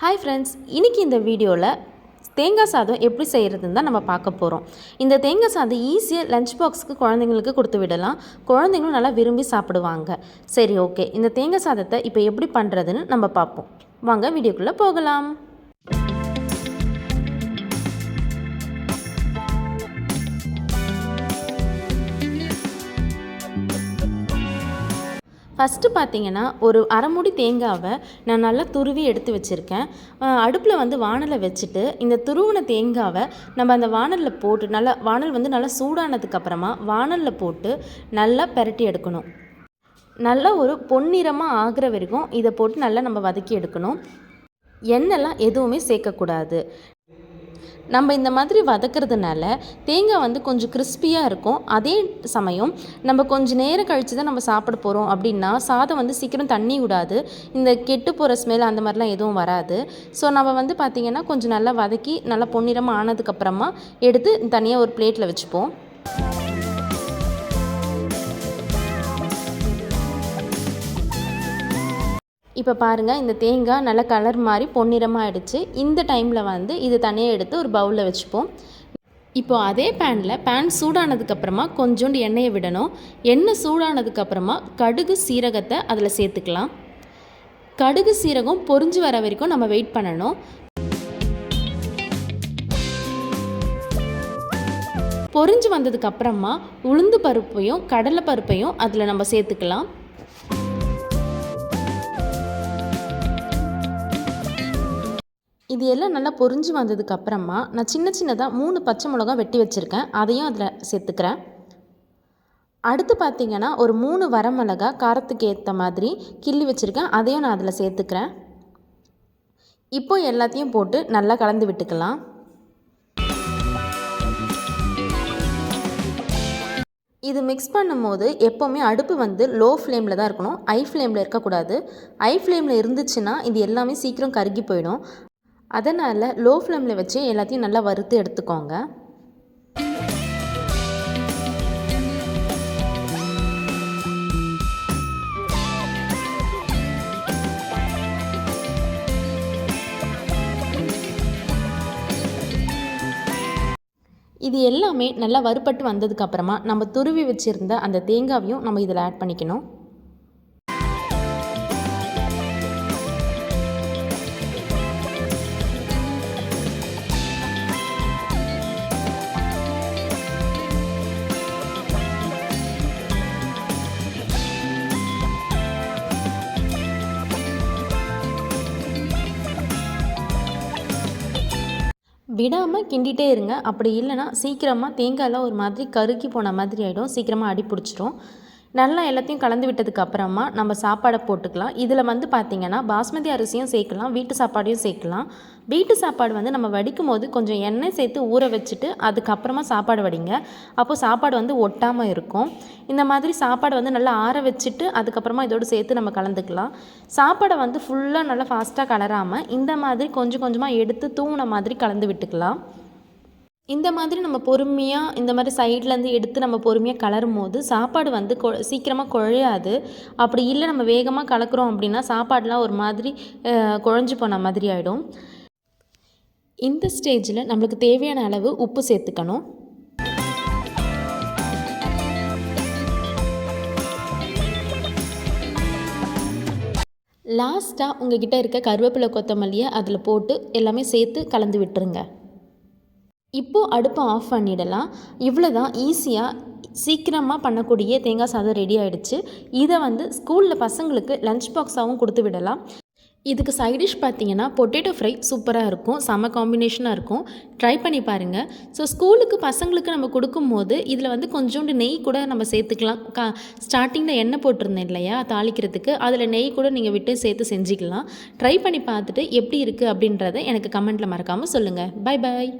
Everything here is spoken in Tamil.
ஹாய் ஃப்ரெண்ட்ஸ் இன்னைக்கு இந்த வீடியோவில் தேங்காய் சாதம் எப்படி செய்கிறதுன்னு தான் நம்ம பார்க்க போகிறோம் இந்த தேங்காய் சாதம் ஈஸியாக லஞ்ச் பாக்ஸுக்கு குழந்தைங்களுக்கு கொடுத்து விடலாம். குழந்தைங்களும் நல்லா விரும்பி சாப்பிடுவாங்க. சரி ஓகே இந்த தேங்காய் சாதத்தை இப்போ எப்படி பண்ணுறதுன்னு நம்ம பார்ப்போம். வாங்க வீடியோக்குள்ளே போகலாம். ஃபஸ்ட்டு பார்த்தீங்கன்னா ஒரு அரைமுடி தேங்காவை நான் நல்லா துருவி எடுத்து வச்சுருக்கேன். அடுப்பில் வந்து வானலை வச்சுட்டு இந்த துருவின தேங்காவை நம்ம அந்த வானலில் போட்டு நல்லா வானல் வந்து நல்லா சூடானதுக்கப்புறமா வானலில் போட்டு நல்லா பெரட்டி எடுக்கணும். நல்லா ஒரு பொன்னிறமாக ஆகிற வரைக்கும் இதை போட்டு நல்லா நம்ம வதக்கி எடுக்கணும். எண்ணெய்லாம் எதுவுமே சேர்க்கக்கூடாது. நம்ம இந்த மாதிரி வதக்கிறதுனால தேங்காய் வந்து கொஞ்சம் கிறிஸ்பியாக இருக்கும். அதே சமயம் நம்ம கொஞ்சம் நேரம் கழித்து தான் நம்ம சாப்பிட போகிறோம் அப்படின்னா சாதம் வந்து சீக்கிரம் தண்ணி விடாது. இந்த கெட்டு போகிற ஸ்மெல் அந்த மாதிரிலாம் எதுவும் வராது. ஸோ நம்ம வந்து பார்த்திங்கன்னா கொஞ்சம் நல்லா வதக்கி நல்லா பொன்னிறமாக ஆனதுக்கப்புறமா எடுத்து தனியாக ஒரு பிளேட்டில் வச்சுப்போம். இப்போ பாருங்கள் இந்த தேங்காய் நல்லா கலர் மாதிரி பொன்னிறமாக ஆயிடுச்சு. இந்த டைமில் வந்து இது தனியாக எடுத்து ஒரு பவுலில் வச்சுப்போம். இப்போ அதே பேனில் பேன் சூடானதுக்கப்புறமா கொஞ்சோண்டு எண்ணெயை விடணும். எண்ணெய் சூடானதுக்கப்புறமா கடுகு சீரகத்தை அதில் சேர்த்துக்கலாம். கடுகு சீரகம் பொரிஞ்சு வர வரைக்கும் நம்ம வெயிட் பண்ணணும். பொரிஞ்சு வந்ததுக்கப்புறமா உளுந்து பருப்பையும் கடலை பருப்பையும் அதில் நம்ம சேர்த்துக்கலாம். இது எல்லாம் நல்லா பொரிஞ்சு வந்ததுக்கப்புறமா நான் சின்ன சின்னதாக மூணு பச்சை மிளகா வெட்டி வச்சுருக்கேன். அதையும் அதில் சேர்த்துக்கிறேன். அடுத்து பார்த்திங்கன்னா ஒரு மூணு வரமிளகா காரத்துக்கு ஏற்ற மாதிரி கிள்ளி வச்சுருக்கேன். அதையும் நான் அதில் சேர்த்துக்கிறேன். இப்போ எல்லாத்தையும் போட்டு நல்லா கலந்து விட்டுக்கலாம். இது மிக்ஸ் பண்ணும்போது எப்போவுமே அடுப்பு வந்து லோ ஃப்ளேமில் தான் இருக்கணும். ஐ ஃப்ளேமில் இருக்கக்கூடாது. ஐ ஃப்ளேமில் இருந்துச்சுன்னா இது எல்லாமே சீக்கிரம் கருகி போயிடும். அதனால் லோ ஃப்ளேமில் வச்சு எல்லாத்தையும் நல்லா வறுத்து எடுத்துக்கோங்க. இது எல்லாமே நல்லா வறுபட்டு வந்ததுக்கப்புறமா நம்ம துருவி வச்சுருந்த அந்த தேங்காவையும் நம்ம இதில் ஆட் பண்ணிக்கணும். விடாமல் கிண்டிகிட்டே இருங்க. அப்படி இல்லைன்னா சீக்கிரமாக தேங்காயெலாம் ஒரு மாதிரி கருக்கி போன மாதிரி ஆகிடும் சீக்கிரமாக அடி பிடிச்சிரும். நல்லா எல்லாத்தையும் கலந்து விட்டதுக்கு அப்புறமா நம்ம சாப்பாடை போட்டுக்கலாம். இதில் வந்து பார்த்திங்கன்னா பாஸ்மதி அரிசியும் சேர்க்கலாம் வீட்டு சாப்பாடையும் சேர்க்கலாம். வீட்டு சாப்பாடு வந்து நம்ம வடிக்கும் போது கொஞ்சம் எண்ணெய் சேர்த்து ஊற வச்சுட்டு அதுக்கப்புறமா சாப்பாடு வடிங்க. அப்போது சாப்பாடு வந்து ஒட்டாமல் இருக்கும். இந்த மாதிரி சாப்பாடு வந்து நல்லா ஆற வச்சுட்டு அதுக்கப்புறமா இதோடு சேர்த்து நம்ம கலந்துக்கலாம். சாப்பாடை வந்து ஃபுல்லாக நல்லா ஃபாஸ்ட்டாக கலராமல் இந்த மாதிரி கொஞ்சம் கொஞ்சமாக எடுத்து தூங்கின மாதிரி கலந்து விட்டுக்கலாம். இந்த மாதிரி நம்ம பொறுமையாக இந்த மாதிரி சைட்லேருந்து எடுத்து நம்ம பொறுமையாக கலரும் போது சாப்பாடு வந்து கொ சீக்கிரமாக குழையாது. அப்படி இல்லை நம்ம வேகமாக கலக்கிறோம் அப்படின்னா சாப்பாடெலாம் ஒரு மாதிரி குழஞ்சி போன மாதிரி ஆகிடும் இந்த ஸ்டேஜில் நம்மளுக்கு தேவையான அளவு உப்பு சேர்த்துக்கணும். லாஸ்ட்டாக உங்கள் கிட்டே இருக்க கருவேப்பிலை கொத்தமல்லியை அதில் போட்டு எல்லாமே சேர்த்து கலந்து விட்டுருங்க. இப்போது அடுப்பை ஆஃப் பண்ணிடலாம். இவ்வளோ தான் ஈஸியாக சீக்கிரமாக பண்ணக்கூடிய தேங்காய் சாதம் ரெடி ஆகிடுச்சு இதை வந்து ஸ்கூலில் பசங்களுக்கு லஞ்ச் பாக்ஸாகவும் கொடுத்து விடலாம். இதுக்கு சைடிஷ் பார்த்தீங்கன்னா பொட்டேட்டோ ஃப்ரை சூப்பராக இருக்கும். செம காம்பினேஷனாக இருக்கும். ட்ரை பண்ணி பாருங்கள் ஸோ ஸ்கூலுக்கு பசங்களுக்கு நம்ம கொடுக்கும்போது இதில் வந்து கொஞ்சோண்டு நெய் கூட நம்ம சேர்த்துக்கலாம். கா ஸ்டார்டிங்கில் எண்ணெய் போட்டிருந்தேன் இல்லையா தாளிக்கிறதுக்கு. அதில் நெய் கூட நீங்கள் விட்டு சேர்த்து செஞ்சுக்கலாம். ட்ரை பண்ணி பார்த்துட்டு எப்படி இருக்குது அப்படின்றத எனக்கு கமெண்ட்டில் மறக்காமல் சொல்லுங்கள் பாய் பாய்